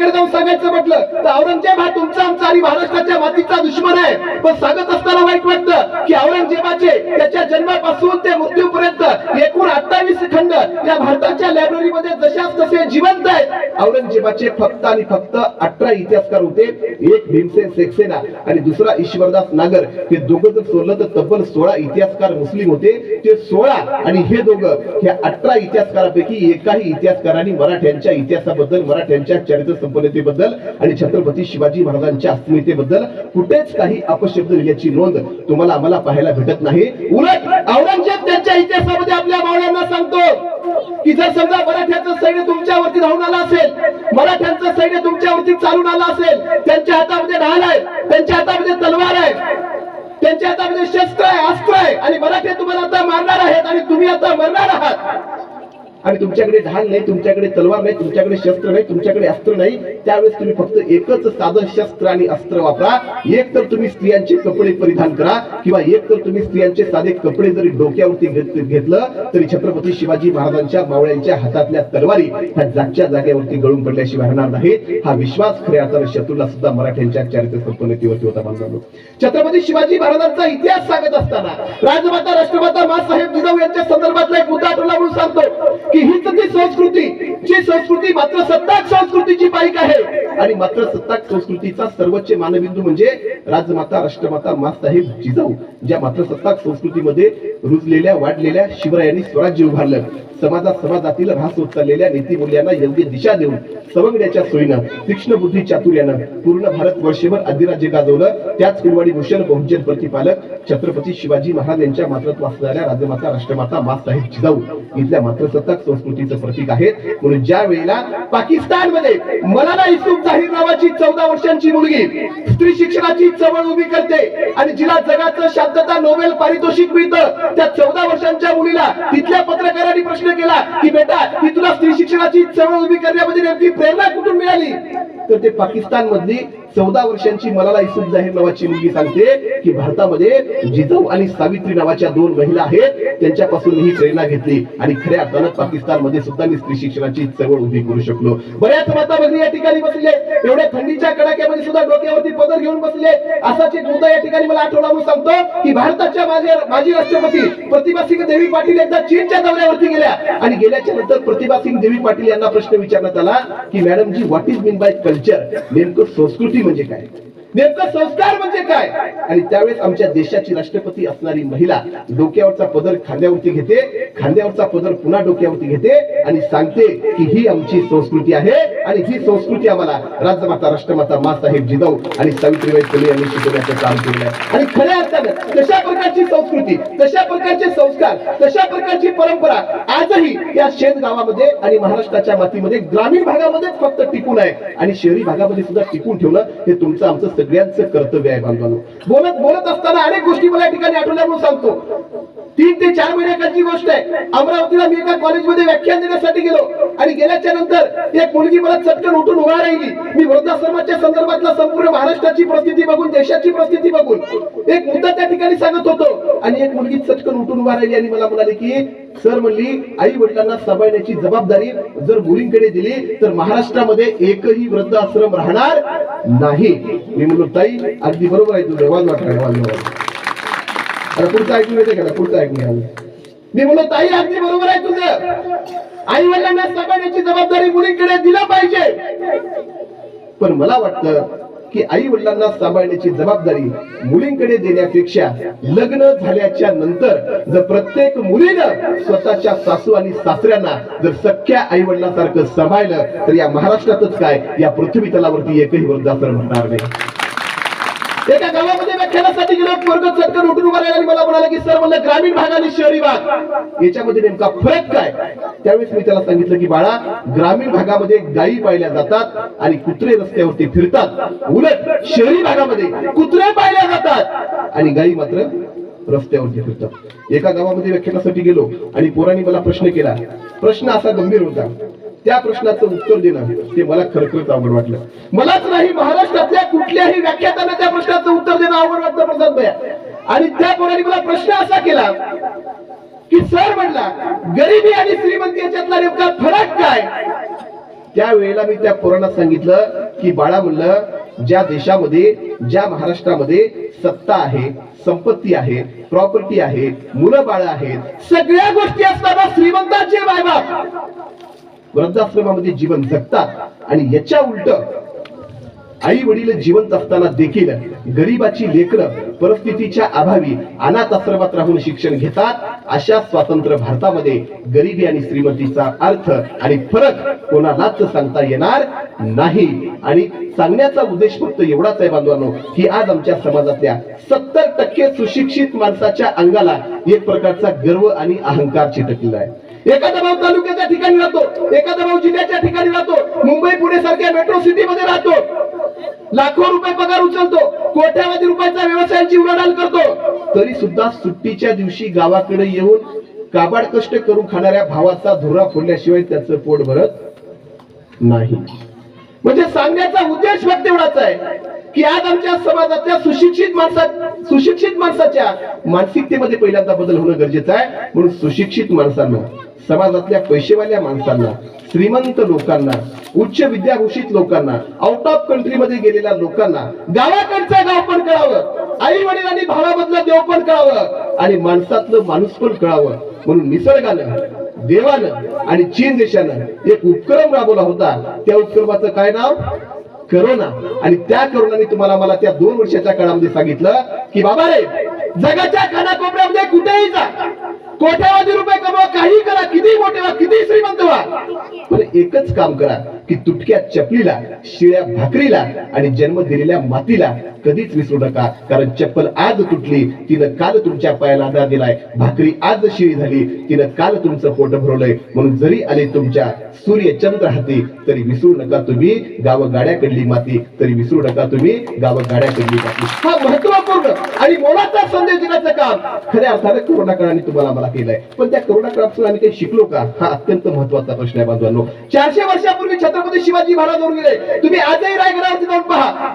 औरंगजेबाकडे जाऊन सांगायचं म्हटलं तर औरंगजेब हा तुमचा आमचा आणि महाराष्ट्राच्या मातीचा दुश्मन आहे. पण सांगत असताना वाईट वाटतं की औरंगजेबाचे त्याच्या जन्मापासून ते मृत्यूपर्यंत भारताच्या जशाच तसे जिवंत आहेत. औरंगजेबाचे फक्त आणि फक्त अठरा इतिहासकार होते. एक भीमसेन सेक्सेना आणि दुसरा ईश्वरदास नागर. हे दोघं जर सोडलं तर तब्बल सोळा इतिहासकार मुस्लिम होते. ते सोळा आणि हे दोघं ह्या अठरा इतिहासकारापैकी एकाही इतिहासकारांनी मराठ्यांच्या इतिहासाबद्दल मराठ्यांच्या चरित्र संपन्नतेबद्दल आणि छत्रपती शिवाजी महाराजांच्या अस्मितेबद्दल कुठेच काही अपशब्द लिहिल्याची नोंद तुम्हाला आम्हाला पाहायला भेटत नाही. उलट औरंगजेब त्यांच्या इतिहासामध्ये आपल्या मावळ्यांना सांगतो. की जर समजा मराठ्याचं सैन्य तुमच्यावरती राहून आलं असेल मराठ्यांचं सैन्य तुमच्यावरती चालून आलं असेल त्यांच्या हातामध्ये ढाल आहे त्यांच्या हातामध्ये तलवार आहे त्यांच्या हातामध्ये शस्त्र आहे अस्त्र आहे आणि मराठे तुम्हाला आता मारणार आहेत आणि तुम्ही आता मरणार आहात. आणि तुमच्याकडे ढाल नाही तुमच्याकडे तलवार नाही तुमच्याकडे शस्त्र नाही तुमच्याकडे अस्त्र नाही त्यावेळेस तुम्ही फक्त एकच साधं शस्त्र आणि अस्त्र वापरा. एक तर तुम्ही स्त्रियांचे कपडे परिधान करा किंवा एक तर तुम्ही स्त्रियांचे साधे कपडे जरी डोक्यावरती घेतलं तरी छत्रपती शिवाजी महाराजांच्या मावळ्यांच्या हातातल्या तलवारी ह्या जागच्या जागेवरती गळून पडल्याशिवाय राहणार नाहीत. हा विश्वास खऱ्या अर्थाने शत्रूला सुद्धा मराठ्यांच्या चारित्र संपन्नतीवरती होता बांधलो छत्रपती शिवाजी महाराजांचा इतिहास सांगत असताना राजमाता राष्ट्रमाता मासाहेब जिजाऊ यांच्या संदर्भातला एक मुद्दा आठवला म्हणून सांगतो. की हीच ती संस्कृती जी संस्कृती मात्र सत्ताक संस्कृतीची बाईक आहे. आणि मात्र सत्ताक संस्कृतीचा सर्वोच्च मानबिंदू म्हणजे राजमाता राष्ट्रमाता मासाहेब जिजाऊ ज्या मात्र सत्ताक संस्कृतीमध्ये रुजलेल्या वाढलेल्या शिवरायांनी स्वराज्य उभारलं. समाजात समाजातील ऱ्हास होत चाललेल्या नीतिमूल्यांना योग्य दिशा देऊन सवंगड्याच्या सोयीनं तीक्ष्ण बुद्धी चातुर्यानं पूर्ण भारत वर्षभर अधिराज्य गाजवलं. त्याच कुलवाडी भूषण बहुजन प्रतिपालक छत्रपती शिवाजी महाराज यांच्या मातृत्व असणाऱ्या राजमाता राष्ट्रमाता मासाहेब जिजाऊ इथल्या मातृसत्ताक मात्रसत्ताक संस्कृतीचं प्रतीक आहेत. म्हणून ज्या वेळेला पाकिस्तानमध्ये मलाना इसूफ जाहीर नावाची चौदा वर्षांची मुलगी स्त्री शिक्षणाची चवळ उभी करते आणि जिला जगाचं शांतता नोबेल पारितोषिक मिळतं त्या चौदा वर्षांच्या मुलीला तिथल्या पत्रकारांनी प्रश्न केला की बेटा की तुला स्त्री शिक्षणाची चळवळ उभी करण्यामध्ये नेमकी प्रेरणा कुठून मिळाली? तर ते पाकिस्तान मधली चौदा वर्षांची मलाला इसूफ जाहीर नावाची मुलगी सांगते की भारतामध्ये जिजाऊ आणि सावित्री नावाच्या दोन महिला आहेत. त्यांच्यापासून मी प्रेरणा घेतली. आणि खऱ्या अर्थानं पाकिस्तानमध्ये सुद्धा मी स्त्री शिक्षणाची चळवळ उभी करू शकलो. बऱ्याच माता भगिनी या ठिकाणी बसले. एवढ्या थंडीच्या कडाक्यामध्ये सुद्धा डोक्यावरती पदर घेऊन बसले. असाच एक मुद्दा या ठिकाणी मला आठवला म्हणून सांगतो की भारताच्या माझ्या माजी राष्ट्रपती प्रतिभा सिंग देवी पाटील एकदा चीनच्या दौऱ्यावरती गेल्या. आणि गेल्याच्यानंतर प्रतिभा सिंग देवी पाटील यांना प्रश्न विचारण्यात आला की madam ji what is mean by culture नेमकं संस्कृती म्हणजे काय? नेमकं संस्कार म्हणजे काय? आणि त्यावेळेस आमच्या देशाची राष्ट्रपती असणारी महिला डोक्यावरचा पदर खांद्यावरती घेते खांद्यावरचा पदर पुन्हा डोक्यावरती घेते आणि सांगते की ही आमची संस्कृती आहे आणि ही संस्कृती आम्हाला राजमाता राष्ट्रमाता मासाहेब जिजाऊ आणि सावित्रीबाई फुले यांनी शिकवण्याचं काम केलं आहे. आणि खऱ्या अर्थानं तशा प्रकारची संस्कृती तशा प्रकारचे संस्कार तशा प्रकारची परंपरा आजही या शेत गावामध्ये आणि महाराष्ट्राच्या मातीमध्ये ग्रामीण भागामध्येच फक्त टिकून आहे. आणि शहरी भागामध्ये सुद्धा टिकून ठेवलं हे तुमचं आमचं सगळ्यांचं कर्तव्य आहे बांधवांनो बोलत बोलत असताना अनेक गोष्टी मला या ठिकाणी आठवल्या म्हणून सांगतो. तीन ते चार महिन्याची गोष्ट आहे? अमरावतीला मी एका कॉलेजमध्ये व्याख्यान देण्यासाठी गेलो आणि गेल्याच्यानंतर एक मुलगी मला चटकन उठून उभा राहिली. मी वृद्धाश्रमाच्या संदर्भातला संपूर्ण महाराष्ट्राची परिस्थिती बघून देशाची परिस्थिती बघून एक मुद्दा त्या ठिकाणी सांगत होतो आणि एक मुलगी चटकन उठून उभा राहिली आणि मला म्हणाली की सर म्हणली आई वडिलांना सांभाळण्याची जबाबदारी जर मुलींकडे दिली तर महाराष्ट्रामध्ये एकही वृद्ध आश्रम राहणार नाही. मी म्हणलो ताई अगदी बरोबर आहे तुझं. वाज वाटणार पुढचं ऐकून येते का? पुढचं ऐकून घ्या. मी म्हणलो ताई अगदी बरोबर आहे तुझं. आई वडिलांना सांभाळण्याची जबाबदारी मुलींकडे दिला पाहिजे. पण मला वाटतं की आई वडिलांना सांभाळण्याची जबाबदारी मुलींकडे देण्यापेक्षा लग्न झाल्याच्यानंतर जर प्रत्येक मुलीनं स्वतःच्या सासू आणि सासऱ्यांना जर सख्या आई वडिलांसारखं सांभाळलं तर या महाराष्ट्रातच काय? या पृथ्वी तलावरती एकही वृद्धाश्रम म्हणणार नाही. एका गावामध्ये व्याख्यानासाठी गेलो वर्ग चटकन उठून उभा राहिला आणि मला म्हणाला की सर म्हणलं ग्रामीण भाग आणि शहरी भाग. याच्यामध्ये नेमका फरक काय? त्यावेळेस मी त्याला सांगितलं की बाळा ग्रामीण भागामध्ये गायी पाळल्या जातात आणि कुत्रे रस्त्यावरती फिरतात. उलट शहरी भागामध्ये कुत्रे पाळल्या जातात आणि गायी मात्र रस्त्यावरती फिरतात. एका गावामध्ये व्याख्यानासाठी गेलो आणि पोरांनी मला प्रश्न केला. प्रश्न असा गंभीर होता. त्या प्रश्नाचं उत्तर देणं ते मला खरखरच आवड वाटलं. मलाच नाही महाराष्ट्रातल्या कुठल्याही व्याख्यातांना त्या प्रश्न समजत वाटतं आणि त्या पोरांनी मला प्रश्न असा केला की सर म्हणला गरिबी आणि श्रीमंती याच्यातला नेमका फरक काय? त्यावेळेला मी त्या पोरांना सांगितलं की बाळा म्हणलं ज्या देशामध्ये ज्या महाराष्ट्रामध्ये सत्ता आहे संपत्ती आहे प्रॉपर्टी आहे मुलं बाळ आहेत सगळ्या गोष्टी असताना श्रीमंतांचे मायबाप वृद्धाश्रमामध्ये जीवन जगतात आणि याच्या उलट आई वडील जिवंत असताना देखील गरीबाची लेकरं परिस्थितीच्या अभावी अनाथ आश्रमात राहून शिक्षण घेतात अशा स्वातंत्र्य भारतामध्ये गरिबी आणि श्रीमंतीचा अर्थ आणि फरक कोणालाच सांगता येणार नाही. आणि सांगण्याचा उद्देश फक्त एवढाच आहे बांधवांनो की आज आमच्या समाजातल्या सत्तर टक्के सुशिक्षित माणसाच्या अंगाला एक प्रकारचा गर्व आणि अहंकार चिटकलेला आहे. एखादा भाऊ तालुक्याच्या ठिकाणी राहतो एखादा भाऊ जिल्ह्याच्या ठिकाणी राहतो मुंबई पुणे सारख्या मेट्रो सिटी मध्ये राहतो लाखो रुपये पगार उचलतो कोट्यावधी रुपयाचा व्यवसायाची उलाढाल करतो. तरी सुद्धा सुट्टीच्या दिवशी गावाकडे येऊन काबाड कष्ट करून खाणाऱ्या भावाचा धुरा फोडल्याशिवाय त्याचं पोट भरत नाही. म्हणजे सांगण्याचा उद्देश फक्त एवढाच आहे की आज आमच्या समाजातल्या सुशिक्षित माणसा सुशिक्षित माणसाच्या मानसिकतेमध्ये पहिल्यांदा बदल होणं गरजेचं आहे. म्हणून सुशिक्षित माणसांना समाजातल्या पैसेवाल्या माणसांना श्रीमंत लोकांना उच्च विद्याभूषित लोकांना आउट ऑफ कंट्री मध्ये गेलेल्या लोकांना गावाकडचा गाव पण कळावं आई वडिलांनी भावामधलं देव पण कळावं आणि माणसातलं माणूस पण कळावं म्हणून निसर्गानं देवानं आणि चीन देशानं एक उपक्रम राबवला होता. त्या उपक्रमाचं काय नाव? करोना. आणि त्या करोनाने तुम्हाला मला त्या दोन वर्षाच्या काळामध्ये सांगितलं की बाबा रे जगाच्या कानाकोपऱ्यामध्ये कुठेही जा. कोट्यावधी रुपये कमवा. काही करा किती मोठे व्हा किती श्रीमंत व्हा. पण एकच काम करा की तुटक्या चपलीला शिळ्या भाकरीला आणि जन्म दिलेल्या मातीला कधीच विसरू नका. कारण चप्पल आज तुटली तिनं काल तुमच्या पायाला आधार दिलाय. भाकरी आज शिळी झाली तिनं काल तुमचं पोट भरवलंय. म्हणून जरी आले तुमच्या सूर्य चंद्र हाती तरी विसरू नका तुम्ही गाव गाड्याकडली माती तरी विसरू नका तुम्ही गाव गाड्याकडली माती. हा महत्त्वपूर्ण आणि मोलाचा संदेश देण्याचं काम. खऱ्या अर्थाने करोना काळाने तुम्हाला मला केलंय. पण त्या करोना काळापासून आम्ही काही शिकलो का? हा अत्यंत महत्त्वाचा प्रश्न आहे बांधवांनो. चारशे वर्षापूर्वी छत्रपती शिवाजी महाराज होऊन गेले. तुम्ही आजही रायगडावरती जाऊन पहा.